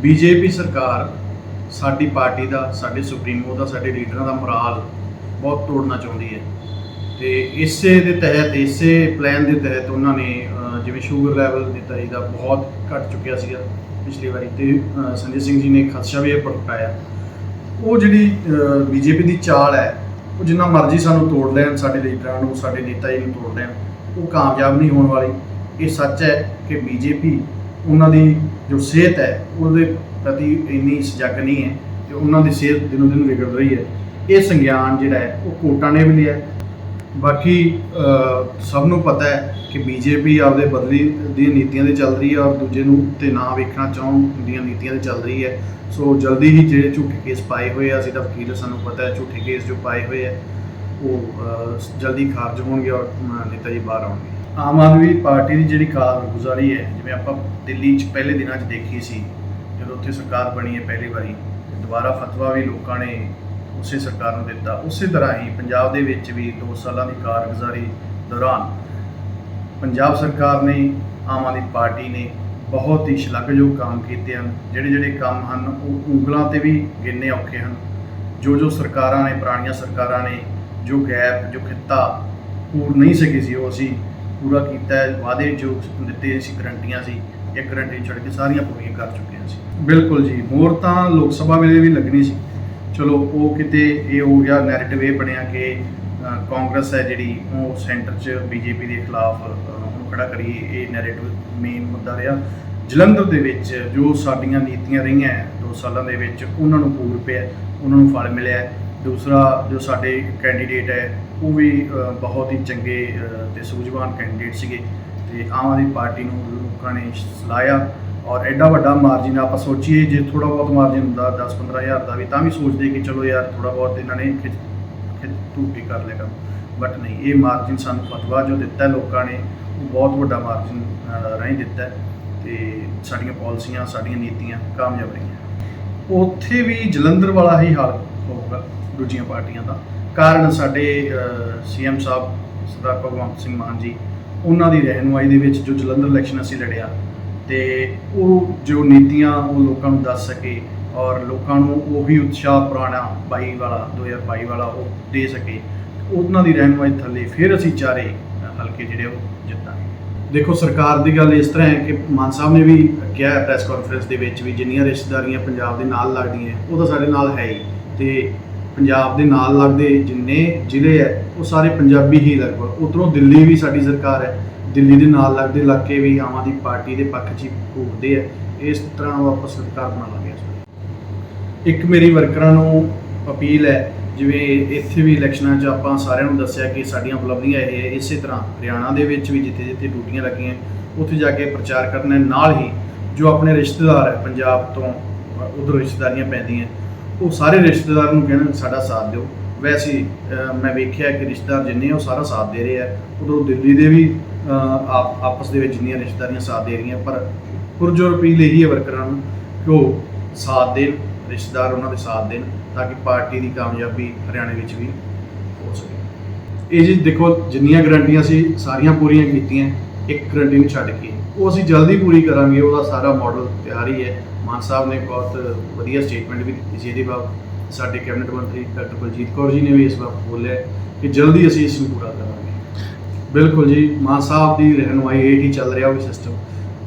BJP ਸਰਕਾਰ ਸਾਡੀ party ਦਾ, ਸਾਡੇ ਸੁਪਰੀਮੋ ਦਾ, ਸਾਡੇ ਲੀਡਰਾਂ ਦਾ ਮੋਰਾਲ ਬਹੁਤ ਤੋੜਨਾ ਚਾਹੁੰਦੀ ਹੈ। ਤੇ ਇਸੇ ਦੇ ਤਹਿਤ, ਇਸੇ ਪਲਾਨ ਦੇ ਤਹਿਤ ਉਹਨਾਂ ਨੇ ਜਿਵੇਂ ਸ਼ੂਗਰ ਲੈਵਲ ਦਿੱਤਾ ਜੀ ਦਾ ਬਹੁਤ ਘਟ ਚੁੱਕਿਆ ਸੀਗਾ ਪਿਛਲੀ ਵਾਰੀ ਤੇ ਸੰਜੇ ਸਿੰਘ ਜੀ ਨੇ ਖਦਸ਼ਾ ਵੀ ਇਹ ਪ੍ਰਗਟਾਇਆ ਉਹ ਜਿਹੜੀ ਬੀਜੇਪੀ ਦੀ ਚਾਲ ਹੈ, ਉਹ ਜਿੰਨਾ ਮਰਜ਼ੀ ਸਾਨੂੰ ਤੋੜ ਲੈਣ, ਸਾਡੇ ਲੀਡਰਾਂ ਨੂੰ ਸਾਡੇ ਨੇਤਾ ਜੀ ਨੂੰ ਤੋੜ ਲੈਣ, ਉਹ ਕਾਮਯਾਬ ਨਹੀਂ ਹੋਣ ਵਾਲੀ। ਇਹ ਸੱਚ ਹੈ ਕਿ ਬੀਜੇਪੀ ਉਹਨਾਂ ਦੀ ਜੋ ਸਿਹਤ ਹੈ, ਉਹਦੇ ਪ੍ਰਤੀ ਇੰਨੀ ਸਜਗ ਨਹੀਂ ਹੈ ਤੇ ਉਹਨਾਂ ਦੀ ਸਿਹਤ ਦਿਨੋ ਦਿਨ ਵਿਗੜ ਰਹੀ ਹੈ। ਇਹ ਸੰਗਿਆਨ ਜਿਹੜਾ ਹੈ, ਉਹ ਕੋਟਾਂ ਨੇ ਵੀ ਲਿਆ ਬਾਕੀ ਸਭ ਨੂੰ ਪਤਾ ਹੈ ਕਿ ਬੀਜੇਪੀ ਆਪਦੇ ਬਦਲੀ ਦੀਆਂ ਨੀਤੀਆਂ ਤੇ ਚੱਲ ਰਹੀ ਹੈ ਔਰ ਦੂਜੇ ਨੂੰ ਤੇ ਨਾ ਵੇਖਣਾ ਚਾਹੁਣ ਦੀਆਂ ਨੀਤੀਆਂ ਤੇ ਚੱਲ ਰਹੀ ਹੈ। ਸੋ ਜਲਦੀ ਹੀ ਜਿਹੜੇ ਝੂਠੇ ਕੇਸ ਪਾਏ ਹੋਏ ਆ, ਅਸੀਂ ਤਾਂ ਵਕੀਲ ਸਾਨੂੰ ਪਤਾ ਹੈ ਝੂਠੇ ਕੇਸ ਜੋ ਪਾਏ ਹੋਏ ਆ, ਉਹ ਜਲਦੀ ਖਾਰਜ ਹੋਣਗੇ ਔਰ ਨੇਤਾ ਜੀ ਬਾਹਰ ਆਉਣਗੇ। ਆਮ ਆਦਮੀ ਪਾਰਟੀ ਦੀ ਜਿਹੜੀ ਕਾਰਗੁਜ਼ਾਰੀ ਹੈ, ਜਿਵੇਂ ਆਪਾਂ ਦਿੱਲੀ 'ਚ ਪਹਿਲੇ ਦਿਨਾਂ 'ਚ ਦੇਖੀ ਸੀ, ਜਦੋਂ ਉੱਥੇ ਸਰਕਾਰ ਬਣੀ ਹੈ ਪਹਿਲੀ ਵਾਰੀ ਦੁਬਾਰਾ ਫਤਵਾ ਵੀ ਲੋਕਾਂ ਨੇ ਉਸੇ ਸਰਕਾਰ ਨੂੰ ਦਿੱਤਾ। ਉਸੇ ਤਰ੍ਹਾਂ ਹੀ ਪੰਜਾਬ ਦੇ ਵਿੱਚ ਵੀ 2 ਸਾਲਾਂ ਦੀ ਕਾਰਗੁਜ਼ਾਰੀ ਦੌਰਾਨ ਪੰਜਾਬ ਸਰਕਾਰ ਨੇ, ਆਮ ਆਦਮੀ ਪਾਰਟੀ ਨੇ ਬਹੁਤ ਹੀ ਸ਼ਲਾਘਾਯੋਗ ਕੰਮ ਕੀਤੇ ਹਨ। ਜਿਹੜੇ ਜਿਹੜੇ ਕੰਮ ਹਨ, ਉਹ ਉਂਗਲਾਂ ਤੇ ਵੀ ਗਿਣਨੇ ਔਖੇ ਹਨ। ਜੋ ਜੋ ਸਰਕਾਰਾਂ ਨੇ, ਪੁਰਾਣੀਆਂ ਸਰਕਾਰਾਂ ਨੇ, ਜੋ ਗੈਪ, ਜੋ ਖਿੱਤਾ ਪੂਰ ਨਹੀਂ ਸਕੀ ਸੀ, ਉਹ ਅਸੀਂ ਪੂਰਾ ਕੀਤਾ ਹੈ। ਵਾਅਦੇ ਜੋ ਦਿੱਤੇ ਸੀ, ਗਰੰਟੀਆਂ ਸੀ ਇਹ ਗਰੰਟੀ ਛੱਡ ਕੇ ਸਾਰੀਆਂ ਪੂਰੀਆਂ ਕਰ ਚੁੱਕੇ ਹਾਂ ਸੀ ਬਿਲਕੁਲ ਜੀ। ਮੋਰ ਤਾਂ ਲੋਕ ਸਭਾ ਵੇਲੇ ਵੀ ਲੱਗਣੀ ਸੀ। ਚਲੋ ਉਹ ਕਿਤੇ ਇਹ ਹੋ ਗਿਆ ਨੈਰੇਟਿਵ ਇਹ ਬਣਿਆ ਕਿ ਕਾਂਗਰਸ ਹੈ ਜਿਹੜੀ ਉਹ ਸੈਂਟਰ 'ਚ ਬੀਜੇਪੀ ਦੇ ਖਿਲਾਫ ਅ, ਉਹਨੂੰ ਖੜਾ ਕਰੀਏ ਇਹ ਨੈਰੇਟਿਵ ਮੇਨ ਮੁੱਦਾ ਰਿਹਾ। ਜਲੰਧਰ ਦੇ ਵਿੱਚ ਜੋ ਸਾਡੀਆਂ ਨੀਤੀਆਂ ਰਹੀਆਂ ਦੋ ਸਾਲਾਂ ਦੇ ਵਿੱਚ ਉਹਨਾਂ ਨੂੰ ਪੂਰ ਪਿਆ ਉਹਨਾਂ ਨੂੰ ਫਲ ਮਿਲਿਆ ਦੂਸਰਾ ਜੋ ਸਾਡੇ ਕੈਂਡੀਡੇਟ ਹੈ ਉਹ ਵੀ ਬਹੁਤ ਹੀ ਚੰਗੇ ਅ, ਤੇ ਸੂਝਵਾਨ ਕੈਂਡੀਡੇਟ ਸੀਗੇ ਤੇ ਆਮ ਆਦਮੀ ਪਾਰਟੀ ਨੂੰ ਲੋਕਾਂ ਨੇ ਸਲਾਇਆ ਔਰ ਐਡਾ ਵੱਡਾ ਮਾਰਜਨ ਆਪਾਂ ਸੋਚੀਏ, ਜੇ ਥੋੜਾ ਬਹੁਤ ਮਾਰਜਨ ਹੁੰਦਾ 10 15000 ਦਾ ਵੀ, ਤਾਂ ਵੀ ਸੋਚਦੇ ਕਿ ਚਲੋ ਯਾਰ ਥੋੜਾ ਬਹੁਤ ਇਹਨਾਂ ਨੇ ਖਿੱਚ ਖਿੱਚ ਧੂਪੀ ਕਰ ਲੇਗਾ ਬਟ ਨਹੀਂ, ਇਹ ਮਾਰਜਿਨ ਸਾਨੂੰ ਫਤਵਾ ਜੋ ਦਿੱਤਾ ਲੋਕਾਂ ਨੇ, ਉਹ ਬਹੁਤ ਵੱਡਾ ਮਾਰਜਿਨ ਰਾਹੀਂ ਦਿੱਤਾ ਹੈ। ਤੇ ਸਾਡੀਆਂ ਪਾਲਿਸੀਆਂ ਸਾਡੀਆਂ ਨੀਤੀਆਂ ਕਾਮਯਾਬ ਰਹੀਆਂ। ਉੱਥੇ ਵੀ ਜਲੰਧਰ ਵਾਲਾ ਹੀ ਹਾਲ ਹੋਊਗਾ ਦੂਜੀਆਂ ਪਾਰਟੀਆਂ ਦਾ। ਕਾਰਨ ਸਾਡੇ ਸੀਐਮ ਸਾਹਿਬ, ਸਰਦਾਰ ਭਗਵੰਤ ਸਿੰਘ ਮਾਨ ਜੀ, ਉਹਨਾਂ ਦੀ ਰਹਿਨੁਮਾਈ ਦੇ ਵਿੱਚ ਜੋ ਜਲੰਧਰ ਇਲੈਕਸ਼ਨ ਅਸੀਂ ਲੜਿਆ ਤੇ ਉਹ ਜੋ ਨੀਤੀਆਂ ਉਹ ਲੋਕਾਂ ਨੂੰ ਦੱਸ ਸਕੇ ਔਰ ਲੋਕਾਂ ਨੂੰ ਉਹੀ ਉਤਸ਼ਾਹ ਪੁਰਾਣਾ 22 ਵਾਲਾ 2022 ਵਾਲਾ ਉਹ ਦੇ ਸਕੇ। ਉਹਨਾਂ ਦੀ ਰਹਿਨੁਮਾਈ ਥੱਲੇ ਫਿਰ ਅਸੀਂ ਚਾਰੇ ਹਲਕੇ ਜਿਹੜੇ ਉਹ ਜਿੱਤਾਂਗੇ। ਦੇਖੋ, ਸਰਕਾਰ ਦੀ ਗੱਲ ਇਸ ਤਰ੍ਹਾਂ ਹੈ ਕਿ ਮਾਨ ਸਾਹਿਬ ਨੇ ਵੀ ਕਿਹਾ ਪ੍ਰੈਸ ਕਾਨਫਰੰਸ ਦੇ ਵਿੱਚ ਵੀ ਜਿੰਨੀਆਂ ਰਿਸ਼ਤੇਦਾਰੀਆਂ ਪੰਜਾਬ ਦੇ ਨਾਲ ਲੱਗਦੀਆਂ ਉਹ ਤਾਂ ਸਾਡੇ ਨਾਲ ਹੈ ਹੀ। ਤੇ ਪੰਜਾਬ ਦੇ ਨਾਲ ਲੱਗਦੇ ਜਿੰਨੇ ਜ਼ਿਲ੍ਹੇ ਹੈ, ਉਹ ਸਾਰੇ ਪੰਜਾਬੀ ਹੀ ਲਗਭਗ। ਉਧਰੋਂ ਦਿੱਲੀ ਵੀ ਸਾਡੀ ਸਰਕਾਰ ਹੈ। ਦਿੱਲੀ ਦੇ ਨਾਲ ਲੱਗਦੇ ਇਲਾਕੇ ਵੀ ਆਮ ਆਦਮੀ ਪਾਰਟੀ ਦੇ ਪੱਖ 'ਚ ਹੀ ਘੂਰਦੇ ਆ। ਇਸ ਤਰ੍ਹਾਂ ਉਹ ਆਪਾਂ ਸਰਕਾਰ ਬਣਾ ਲਾਂਗੇ ਇੱਕ ਮੇਰੀ ਵਰਕਰਾਂ ਨੂੰ ਅਪੀਲ ਹੈ, ਜਿਵੇਂ ਇੱਥੇ ਵੀ ਇਲੈਕਸ਼ਨਾਂ 'ਚ ਆਪਾਂ ਸਾਰਿਆਂ ਨੂੰ ਦੱਸਿਆ ਕਿ ਸਾਡੀਆਂ ਉਪਲਬਧੀਆਂ ਇਹ ਹੈ, ਇਸੇ ਤਰ੍ਹਾਂ ਹਰਿਆਣਾ ਦੇ ਵਿੱਚ ਵੀ ਜਿੱਥੇ ਜਿੱਥੇ ਡਿਊਟੀਆਂ ਲੱਗੀਆਂ, ਉੱਥੇ ਜਾ ਕੇ ਪ੍ਰਚਾਰ ਕਰਨਾ ਨਾਲ ਹੀ ਜੋ ਆਪਣੇ ਰਿਸ਼ਤੇਦਾਰ ਹੈ, ਪੰਜਾਬ ਤੋਂ ਉਧਰ ਰਿਸ਼ਤੇਦਾਰੀਆਂ ਪੈਂਦੀਆਂ, ਉਹ ਸਾਰੇ ਰਿਸ਼ਤੇਦਾਰਾਂ ਨੂੰ ਕਹਿਣਾ ਸਾਡਾ ਸਾਥ ਦਿਓ। ਵੈਸੇ ਮੈਂ ਵੇਖਿਆ ਕਿ ਰਿਸ਼ਤੇਦਾਰ ਜਿੰਨੇ ਉਹ ਸਾਰਾ ਸਾਥ ਦੇ ਰਹੇ ਆ। ਉਦੋਂ ਦਿੱਲੀ ਦੇ ਵੀ ਆਪ, ਆਪਸ ਦੇ ਵਿੱਚ ਜਿੰਨੀਆਂ ਰਿਸ਼ਤੇਦਾਰੀਆਂ ਸਾਥ ਦੇ ਰਹੀਆਂ, ਪਰ ਪੁਰਜੋਰ ਅਪੀਲ ਇਹੀ ਹੈ ਵਰਕਰਾਂ ਨੂੰ ਕਿ ਉਹ ਸਾਥ ਦੇਣ, ਰਿਸ਼ਤੇਦਾਰ ਉਹਨਾਂ ਦੇ ਸਾਥ ਦੇਣ, ਤਾਂ ਕਿ ਪਾਰਟੀ ਦੀ ਕਾਮਯਾਬੀ ਹਰਿਆਣੇ ਵਿੱਚ ਵੀ ਹੋ ਸਕੇ। ਇਹ ਜੀ ਦੇਖੋ, ਜਿੰਨੀਆਂ ਗਰੰਟੀਆਂ ਸੀ ਸਾਰੀਆਂ ਪੂਰੀਆਂ ਕੀਤੀਆਂ, ਇੱਕ ਗਰੰਟੀ ਨੂੰ ਛੱਡ ਕੇ, ਉਹ ਅਸੀਂ ਜਲਦੀ ਪੂਰੀ ਕਰਾਂਗੇ, ਉਹਦਾ ਸਾਰਾ ਮਾਡਲ ਤਿਆਰ ਹੀ ਹੈ। ਮਾਨ ਸਾਹਿਬ ਨੇ ਬਹੁਤ ਵਧੀਆ ਸਟੇਟਮੈਂਟ ਵੀ ਦਿੱਤੀ ਸੀ ਇਹਦੇ ਬਾਅਦ। ਸਾਡੇ ਕੈਬਨਿਟ ਮੰਤਰੀ ਡਾਕਟਰ ਬਲਜੀਤ ਕੌਰ ਜੀ ਨੇ ਵੀ ਇਸ ਵਾਰ ਬੋਲਿਆ ਕਿ ਜਲਦੀ ਅਸੀਂ ਇਸ ਨੂੰ ਪੂਰਾ ਕਰਾਂਗੇ। ਬਿਲਕੁਲ ਜੀ, ਮਾਨ ਸਾਹਿਬ ਦੀ ਰਹਿਨੁਮਾਈ ਹੇਠ ਹੀ ਚੱਲ ਰਿਹਾ ਉਹ ਸਿਸਟਮ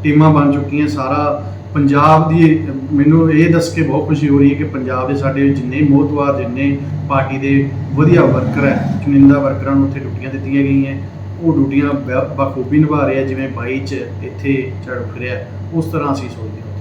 ਟੀਮਾਂ ਬਣ ਚੁੱਕੀਆਂ, ਸਾਰਾ ਪੰਜਾਬ ਦੀ, ਮੈਨੂੰ ਇਹ ਦੱਸ ਕੇ ਬਹੁਤ ਖੁਸ਼ੀ ਹੋ ਰਹੀ ਹੈ ਕਿ ਪੰਜਾਬ ਦੇ ਸਾਡੇ ਜਿੰਨੇ ਮੋਹਤਵਾਰ, ਜਿੰਨੇ ਪਾਰਟੀ ਦੇ ਵਧੀਆ ਵਰਕਰ ਹੈ, ਚੁਣਿੰਦਾ ਵਰਕਰਾਂ ਨੂੰ ਉੱਥੇ ਡਿਊਟੀਆਂ ਦਿੱਤੀਆਂ ਗਈਆਂ। ਉਹ ਡਿਊਟੀਆਂ ਬ- ਬਖੂਬੀ ਨਿਭਾ ਰਹੇ ਆ ਜਿਵੇਂ ਬਾਈ ਚ ਇੱਥੇ ਝੜ ਰਿਹਾ, ਉਸ ਤਰ੍ਹਾਂ ਅਸੀਂ ਸੋਚਦੇ ਹਾਂ।